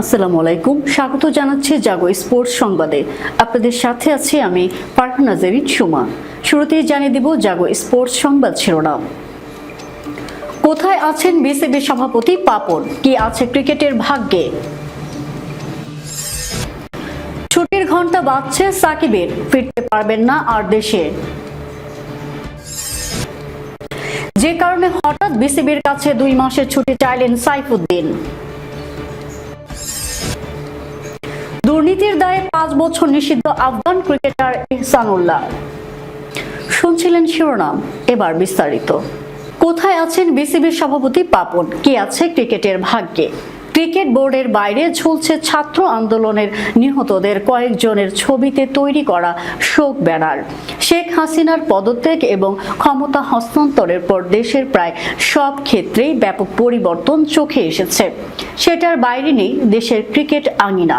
আসসালামু আলাইকুম। স্বাগত জানাচ্ছি জাগো স্পোর্টস সংবাদে। আপনাদের সাথে আছি আমি পারহানা জেরিন সুমা। শুরুতেই জানিয়ে দিব জাগো স্পোর্টস সংবাদ শিরোনাম। কোথায় আছেন বিসিবি সভাপতি পাপন? কি আছে ক্রিকেটের ভাগ্যে? ছুটির ঘণ্টা বাজছে সাকিবের। ফিরতে পারবেন না আর দেশে। যে কারণে হঠাৎ বিসিবির কাছে দুই মাসের ছুটি চাইলেন সাইফুদ্দিন। দুর্নীতির দায়ে পাঁচ বছর নিষিদ্ধ আফগান ক্রিকেটার ইহসানুল্লাহ শুনছিলেন শিরোনাম, এবার বিস্তারিত। কোথায় আছেন বিসিবির সভাপতি পাপন? কে আছে ক্রিকেটের ভাগ্যে? ক্রিকেট বোর্ডের বাইরে ঝুলছে ছাত্র আন্দোলনের নিহতদের কয়েকজনের ছবিতে তৈরি করা শোক ব্যানার। শেখ হাসিনার পদত্যাগ এবং ক্ষমতা হস্তান্তরের পর দেশের প্রায় সব ক্ষেত্রেই ব্যাপক পরিবর্তন চোখে এসেছে। সেটার বাইরে নেই দেশের ক্রিকেট আঙিনা।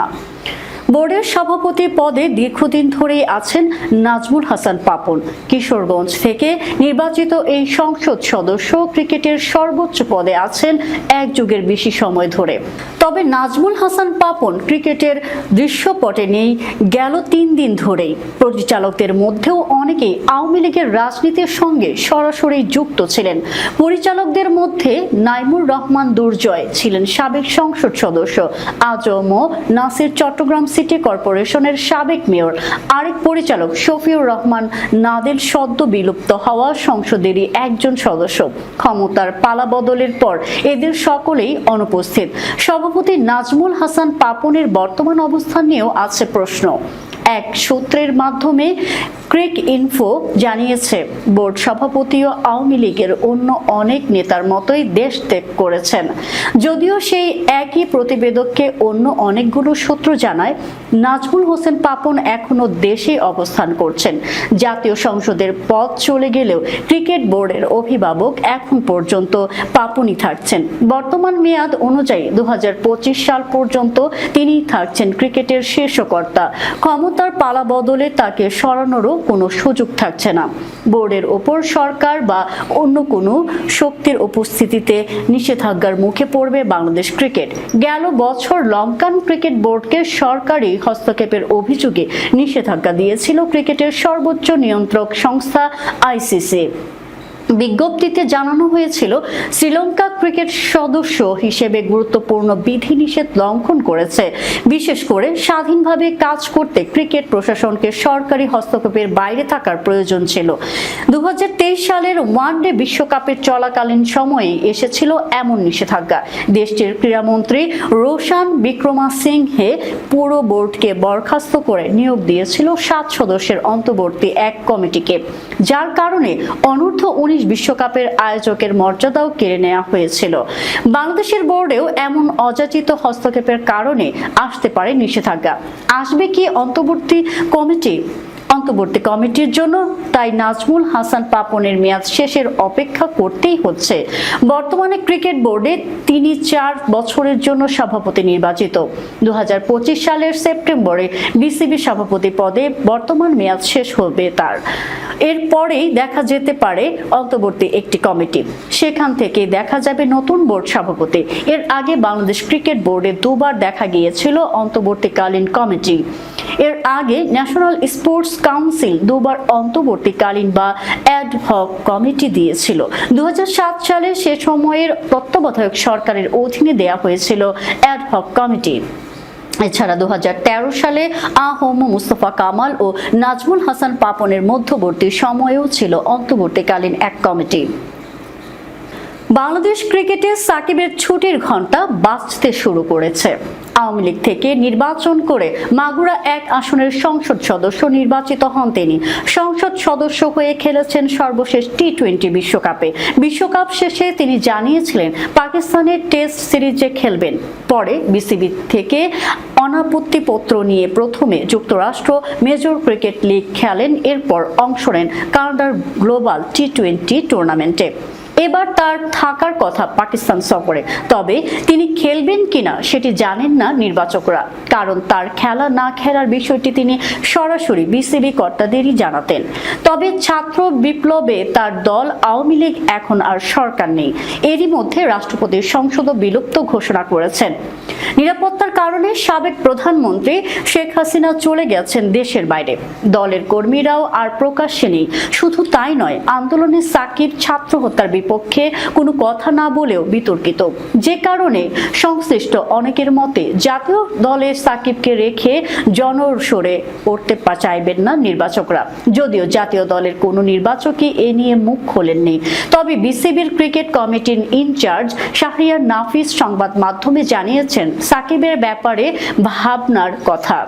বোর্ডের সভাপতি পদে দীর্ঘদিন ধরেই আছেন নাজমুল হাসান পাপন। কিশোরগঞ্জ থেকে নির্বাচিত এই সংসদ সদস্য ক্রিকেটের সর্বোচ্চ পদে আছেন এক যুগের বেশি সময় ধরে। তবে নাজমুল হাসান পাপন ক্রিকেটের দৃশ্যপটে নেই, গেল তিন দিন ধরেই। পরিচালকদের মধ্যেও অনেকেই আওয়ামী লীগের রাজনীতির সঙ্গে সরাসরি যুক্ত ছিলেন। পরিচালকদের মধ্যে নাইমুর রহমান দুর্জয় ছিলেন সাবেক সংসদ সদস্য। আজম নাসির চট্টগ্রাম সিটি কর্পোরেশনের সাবেক মেয়র, আরেক পরিচালক শফিউর রহমান নাদের সদ্য বিলুপ্ত হওয়া সংসদেরই একজন সদস্য। ক্ষমতার পালা বদলের পর এদের সকলেই অনুপস্থিত। সভাপতি নাজমুল হাসান পাপনের বর্তমান অবস্থান নিয়েও আছে প্রশ্ন। এক সূত্রের মাধ্যমে ক্রিক ইনফো জানিয়েছে, বোর্ড সভাপতিও আওয়ামী লীগের অন্য অনেক নেতার মতোই দেশ ত্যাগ করেছেন। যদিও সেই একই প্রতিবেদককে অন্য অনেকগুলো সূত্র জানায়, নাজমুল হোসেন পাপন এখনও দেশে অবস্থান করছেন। জাতীয় সংসদের পদ চলে গেলেও ক্রিকেট বোর্ডের অভিভাবক এখন পর্যন্ত পাপনই থাকছেন। বর্তমান মেয়াদ অনুযায়ী দু হাজার পঁচিশ সাল পর্যন্ত তিনি থাকছেন ক্রিকেটের শীর্ষকর্তা ক্ষমতার পালা বদলে তাকে সরানোরও কোনো সুযোগ থাকছে না। বোর্ডের ওপর সরকার বা অন্য কোনো শক্তির উপস্থিতিতে নিষেধাজ্ঞার মুখে পড়বে বাংলাদেশ ক্রিকেট। গেল বছর লঙ্কান ক্রিকেট বোর্ডকে সরকারি হস্তক্ষেপের অভিযোগে নিষেধাজ্ঞা দিয়েছিল ক্রিকেটের সর্বোচ্চ নিয়ন্ত্রক সংস্থা আইসিসি। বিজ্ঞপ্তিতে জানানো হয়েছিল, শ্রীলঙ্কা ক্রিকেট সদস্য হিসেবে গুরুত্বপূর্ণ বিধিনিষেধ লঙ্ঘন করেছে। বিশেষ করে স্বাধীনভাবে কাজ করতে ক্রিকেট প্রশাসনকে সরকারি হস্তক্ষেপের বাইরে থাকার প্রয়োজন ছিল। দুহাজার তেইশ সালের ওয়ানডে বিশ্বকাপের চলাকালীন সময়ে এসেছিল এমন নিষেধাজ্ঞা। দেশটির ক্রীড়ামন্ত্রী রোশান বিক্রমা সিংহে পুরো বোর্ডকে বরখাস্ত করে নিয়োগ দিয়েছিল সাত সদস্যের অন্তর্বর্তী এক কমিটিকে। যার কারণে অনূর্ধ্ব উনিশ বিশ্বকাপের আয়োজকের মর্যাদাও কেড়ে নেওয়া হয়েছিল। বাংলাদেশের বোর্ডেও এমন অযাচিত হস্তক্ষেপের কারণে আসতে পারে নিষেধাজ্ঞা। আসবে কি অন্তর্বর্তী কমিটি? অন্তর্বর্তী কমিটির জন্য, তাই নাজমুল হাসান পাপনের মেয়াদ শেষের অপেক্ষা করতেই হচ্ছে। বর্তমানে ক্রিকেট বোর্ডে তিনি চার বছরের জন্য সভাপতি নির্বাচিত। দু হাজার পঁচিশ সালের সেপ্টেম্বরে বিসিবি সভাপতি পদে বর্তমান মেয়াদ শেষ হবে তার। এরপরেই দেখা যেতে পারে অন্তর্বর্তী একটি কমিটি। সেখান থেকে দেখা যাবে নতুন বোর্ড সভাপতি। এর আগে বাংলাদেশ ক্রিকেট বোর্ডে দুবার দেখা গিয়েছিল অন্তর্বর্তীকালীন কমিটি। এর আগে ন্যাশনাল স্পোর্টস কাউন্সিল দুবার অন্তর্বর্তীকালীন বা অ্যাড হক কমিটি দিয়েছিল। দু হাজার সাত সালে সে সময়ের তত্ত্বাবধায়ক সরকারের অধীনে দেয়া হয়েছিল অ্যাড হক কমিটি এছাড়া দু হাজার তেরো সালে আহম মুস্তফা কামাল ও নাজমুল হাসান পাপনের মধ্যবর্তী সময়েও ছিল অন্তর্বর্তীকালীন এক কমিটি বাংলাদেশ ক্রিকেটে সাকিবের ছুটির ঘণ্টা বাঁচতে শুরু করেছে। আওয়ামী লীগ থেকে নির্বাচন করে মাগুরা এক আসনের সংসদ সদস্য নির্বাচিত হন তিনি। সংসদ সদস্য হয়ে খেলেছেন সর্বশেষ টি টোয়েন্টি বিশ্বকাপে। বিশ্বকাপ শেষে তিনি জানিয়েছিলেন, পাকিস্তানের টেস্ট সিরিজে খেলবেন। পরে বিসিবি থেকে অনাপত্তিপত্র নিয়ে প্রথমে যুক্তরাষ্ট্র মেজর ক্রিকেট লিগ খেলেন, এরপর অংশ নেন কানাডার গ্লোবাল টি টোয়েন্টি টুর্নামেন্টে এবার তার থাকার কথা পাকিস্তান সফরে। তবে তিনি খেলবেন কিনা সেটি জানেন না নির্বাচকরা, কারণ তার খেলা না খেলার বিষয়টি তিনি সরাসরি বিসিবি কর্তাদেরই জানাতেন। তবে ছাত্র বিপ্লবে তার দল আওয়ামী লীগ এখন আর সরকার নেই। এরই মধ্যে রাষ্ট্রপতির সংসদ বিলুপ্ত ঘোষণা করেছেন। নিরাপত্তার কারণে সাবেক প্রধানমন্ত্রী শেখ হাসিনা চলে গেছেন দেশের বাইরে। দলের কর্মীরাও আর প্রকাশ্যে নেই। শুধু তাই নয়, আন্দোলনে সাকিব ছাত্র হত্যার বিপক্ষে কোনো কথা না বলেও বিতর্কিত। যে কারণে সংশ্লিষ্ট অনেকের মতে জাতীয় দলে সাকিবকে রেখে জনসরে করতে পা- চাইবেন না নির্বাচকরা। যদিও জাতীয় দলের কোনো নির্বাচকই এ নিয়ে মুখ খোলেননি। তবে বিসিবির ক্রিকেট কমিটির ইনচার্জ শাহরিয়ার নাফিস সংবাদ মাধ্যমে জানিয়েছেন, সাকিবের ব্যাপারে ভাবনার কথা।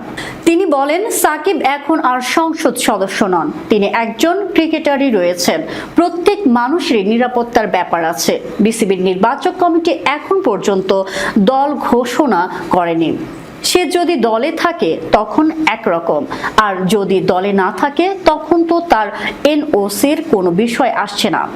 তিনি বলেন, সাকিব এখন আর সংসদ সদস্য নন। তিনি একজন ক্রিকেটারই রয়েছেন। প্রত্যেক মানুষেরই নিরাপত্তার ব্যাপার আছে। বিসিবির নির্বাচক কমিটি এখন পর্যন্ত দল ঘোষণা করেনি। সে যদি দলে থাকে, তখন একরকম। আর যদি দলে না থাকে, তখন তো তার এনওসির কোনো বিষয় আসছে না।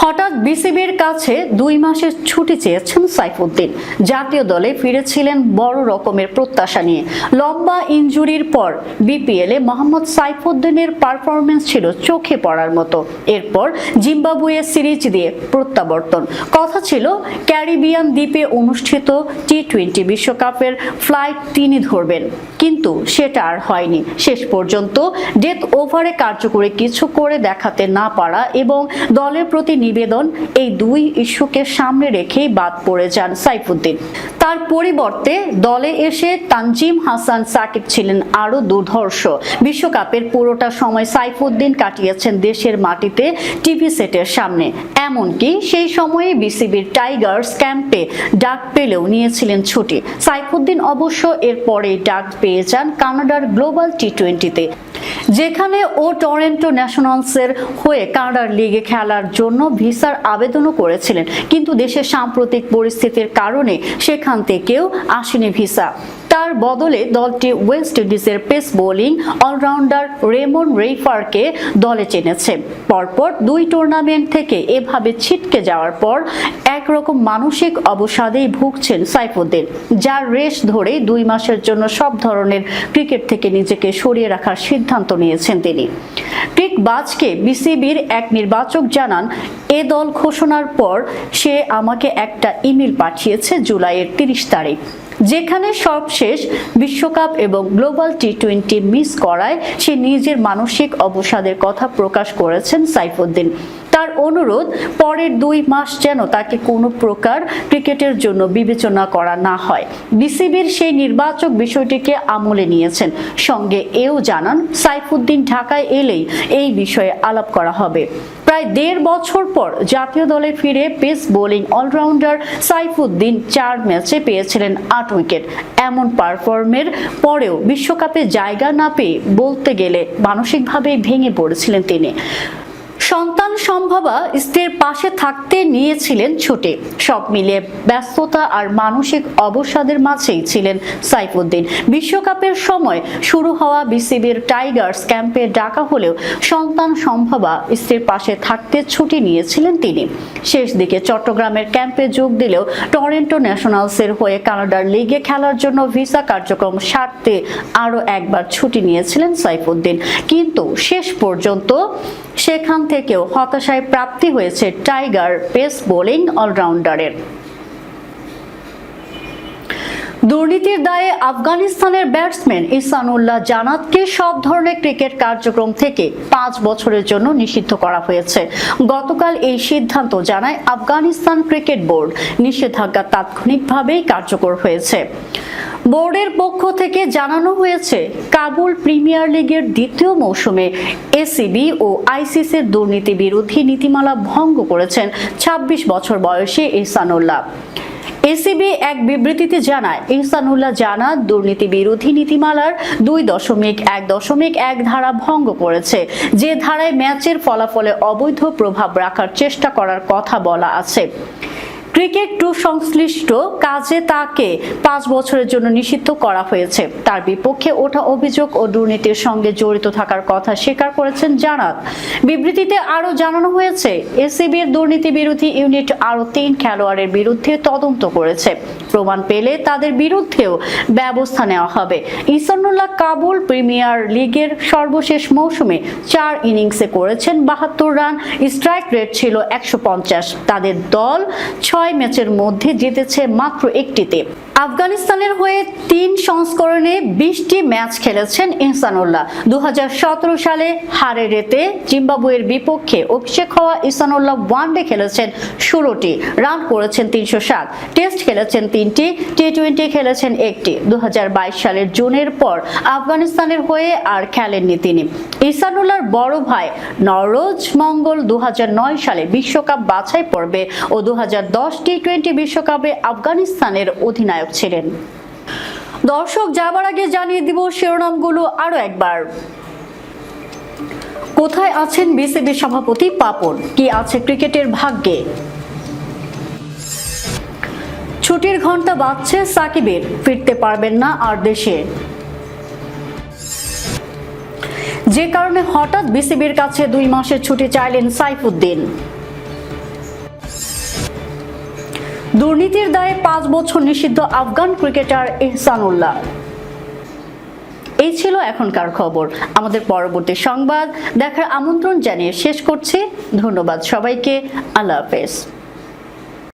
হঠাৎ বিসিবির কাছে দুই মাসের ছুটি চেয়েছেন সাইফুদ্দিন। জাতীয় দলে ফিরেছিলেন বড় রকমের প্রত্যাশা নিয়ে। লম্বা ইনজুরির পর বিপিএল মোহাম্মদ সাইফুদ্দিনের পারফরমেন্স ছিল চোখে পড়ার মতো। এরপর জিম্বাবুয়ে সিরিজ দিয়ে প্রত্যাবর্তন। কথা ছিল, ক্যারিবিয়ান দ্বীপে অনুষ্ঠিত টি টোয়েন্টি বিশ্বকাপের ফ্লাইট তিনি ধরবেন। কিন্তু সেটা আর হয়নি। শেষ পর্যন্ত ডেথ ওভারে কার্যকরী কিছু করে দেখাতে না পারা এবং দলের প্রতি নিবেদন এই দুই ইস্যুকে সামনে রেখেই বাদ পড়ে যান সাইফুদ্দিন। তার পরিবর্তে দলে এসে তানজিম হাসান সাকিব ছিলেন আরও দুর্ধর্ষ। বিশ্বকাপের পুরোটা সময় সাইফুদ্দিন কাটিয়েছেন দেশের মাটিতে টিভি সেটের সামনে। এমনকি সেই সময়ে বিসিবির টাইগার্স ক্যাম্পে ডাক পেলেও নিয়েছিলেন ছুটি। সাইফুদ্দিন অবশ্য এরপরে ডাক পেয়ে যান কানাডার গ্লোবাল টি টোয়েন্টিতে যেখানে ও টরেন্টো ন্যাশনালসের হয়ে কানাডার লিগে খেলার জন্য ভিসার আবেদনও করেছিলেন। কিন্তু দেশের সাম্প্রতিক পরিস্থিতির কারণে সেখান থেকেও আসেনি ভিসা। তার বদলে দলটি ওয়েস্ট ইন্ডিজের পেস বোলিং অলরাউন্ডার রেমন রেইফারকে দলে চেনেছে। পরপর দুই টুর্নামেন্ট থেকে এভাবে ছিটকে যাওয়ার পর একরকম মানসিক অবসাদেই ভুগছেন সাইফুদ্দিন, যার রেশ ধরে দুই মাসের জন্য সব ধরনের ক্রিকেট থেকে নিজেকে সরিয়ে রাখার সিদ্ধান্ত নিয়েছেন তিনি। ক্রিক বাজকে বিসিবির এক নির্বাচক জানান, এ দল ঘোষণার পর সে আমাকে একটা ইমেল পাঠিয়েছে জুলাইয়ের তিরিশ তারিখ। যেখানে সবশেষ বিশ্বকাপ এবং গ্লোবাল টি টোয়েন্টি মিস করায় সে নিজের মানসিক অবসাদের কথা প্রকাশ করেছেন সাইফুদ্দিন। তার অনুরোধ, পরের দুই মাস যেন তাকে কোনো প্রকার ক্রিকেটের জন্য বিবেচনা করা না হয়। বিসিবির সেই নির্বাচক বিষয়টিকে আমলে নিয়েছেন। সঙ্গে এও জানান, সাইফুদ্দিন ঢাকায় এলেই এই বিষয়ে আলাপ করা হবে। প্রায় দেড় বছর পর জাতীয় দলে ফিরে পেস বোলিং অলরাউন্ডার সাইফুদ্দিন চার ম্যাচে পেয়েছিলেন আট উইকেট। এমন পারফর্মের পরেও বিশ্বকাপে জায়গা না পেয়ে বলতে গেলে মানসিকভাবেই ভেঙে পড়েছিলেন তিনি। সন্তান সম্ভাবা স্ত্রীর পাশে থাকতে নিয়েছিলেন ছুটে। সব মিলিয়ে ব্যস্ততা আর মানসিক অবসাদের মাঝেই ছিলেন সাইফুদ্দিন। বিশ্বকাপের সময় শুরু হওয়া বিসিবির টাইগার্স ক্যাম্পে ডাকা হলেও সন্তান সম্ভাবা স্ত্রীর পাশে থাকতে ছুটি নিয়েছিলেন তিনি। শেষ দিকে চট্টগ্রামের ক্যাম্পে যোগ দিলেও টরেন্টো ন্যাশনালসের হয়ে কানাডার লিগে খেলার জন্য ভিসা কার্যক্রম সারতে আরও একবার ছুটি নিয়েছিলেন সাইফুদ্দিন। কিন্তু শেষ পর্যন্ত সেখান থেকেও হতাশায় প্রাপ্তি হয়েছে টাইগার পেস বোলিং অলরাউন্ডারের। দুর্নীতির দায়ে আফগানিস্তানের ব্যাটসম্যান ইসানুল্লাহ জানাতকে সব ধরনের ক্রিকেট কার্যক্রম থেকে পাঁচ বছরের জন্য নিষিদ্ধ করা হয়েছে। গতকাল এই সিদ্ধান্ত জানায় আফগানিস্তান ক্রিকেট বোর্ড। নিষেধাজ্ঞা তাৎক্ষণিকভাবেই কার্যকর হয়েছে। বোর্ডের পক্ষ থেকে জানানো হয়েছে, কাবুল প্রিমিয়ার লিগের দ্বিতীয় মৌসুমে এসিবি ও আইসিসির দুর্নীতি বিরোধী নীতিমালা ভঙ্গ করেছেন ২৬ বছর বয়সী ইসানুল্লাহ। এসিবি এক বিবৃতিতে জানায় ইহসানুল্লাহ জানা, দুর্নীতি বিরোধী নীতিমালার দুই দশমিক এক দশমিক এক ধারা ভঙ্গ করেছে। যে ধারায় ম্যাচের ফলাফলে অবৈধ প্রভাব রাখার চেষ্টা করার কথা বলা আছে। ক্রিকেট টু সংশ্লিষ্ট কাজে তাকে পাঁচ বছরের জন্য নিষিদ্ধ করা হয়েছে। তার বিপক্ষে ওঠা অভিযোগ ও দুর্নীতির সঙ্গে জড়িত থাকার কথা স্বীকার করেছেন জানাত। বিবৃতিতে আরও জানানো হয়েছে, এসিবির দুর্নীতি বিরোধী ইউনিট আরও তিন খেলোয়াড়ের বিরুদ্ধে তদন্ত করেছে। প্রমাণ পেলে তাদের বিরুদ্ধেও ব্যবস্থা নেওয়া হবে। ইসানুল্লাহ কাবুল প্রিমিয়ার লিগের সর্বশেষ মৌসুমে চার ইনিংসে করেছেন বাহাত্তর রান, স্ট্রাইক রেট ছিল একশো পঞ্চাশ। তাদের দল ছয় ম্যাচের মধ্যে জিতেছে মাত্র একটিতে। আফগানিস্তানের হয়ে তিন সংস্করণে বিশটি ম্যাচ খেলেছেন ইহসানুল্লাহ। দু হাজার সালে হারে রেতে জিম্বাবুয়ের বিপক্ষে অভিষেক হওয়া ইহসানুল্লাহ ওয়ানডে খেলেছেন ষোলোটি, রান করেছেন তিনশো সাত, টেস্ট খেলেছেন তিনটি টি টোয়েন্টি খেলেছেন একটি। দু হাজার বাইশ সালের জুনের পর আফগানিস্তানের হয়ে আর খেলেননি তিনি। ইসানুল্লাহর বড় ভাই নরোজ মঙ্গল দু হাজার নয় সালে বিশ্বকাপ বাছাই পর্বে ও দু হাজার দশ টি টোয়েন্টি বিশ্বকাপে আফগানিস্তানের অধিনায়ক ছিলেন। দর্শক, যাবার আগে জানিয়ে দিব শিরোনামগুলো আরও একবার। কোথায় আছেন বিসিবি সভাপতি পাপন? কি আছে ক্রিকেটের ভাগ্যে? ছুটির ঘণ্টা বাজছে, সাকিবের ফিরতে পারবেন না আর দেশে। যে কারণে হঠাৎ বিসিবির কাছে দুই মাসের ছুটি চাইলেন সাইফুদ্দিন। দুর্নীতির দায়ে পাঁচ বছর নিষিদ্ধ আফগান ক্রিকেটার ইহসানুল্লাহ। এই ছিল এখনকার খবর। আমাদের পরবর্তী সংবাদ দেখার আমন্ত্রণ জানিয়ে শেষ করছি। ধন্যবাদ সবাইকে। আল্লাহ হাফেজ।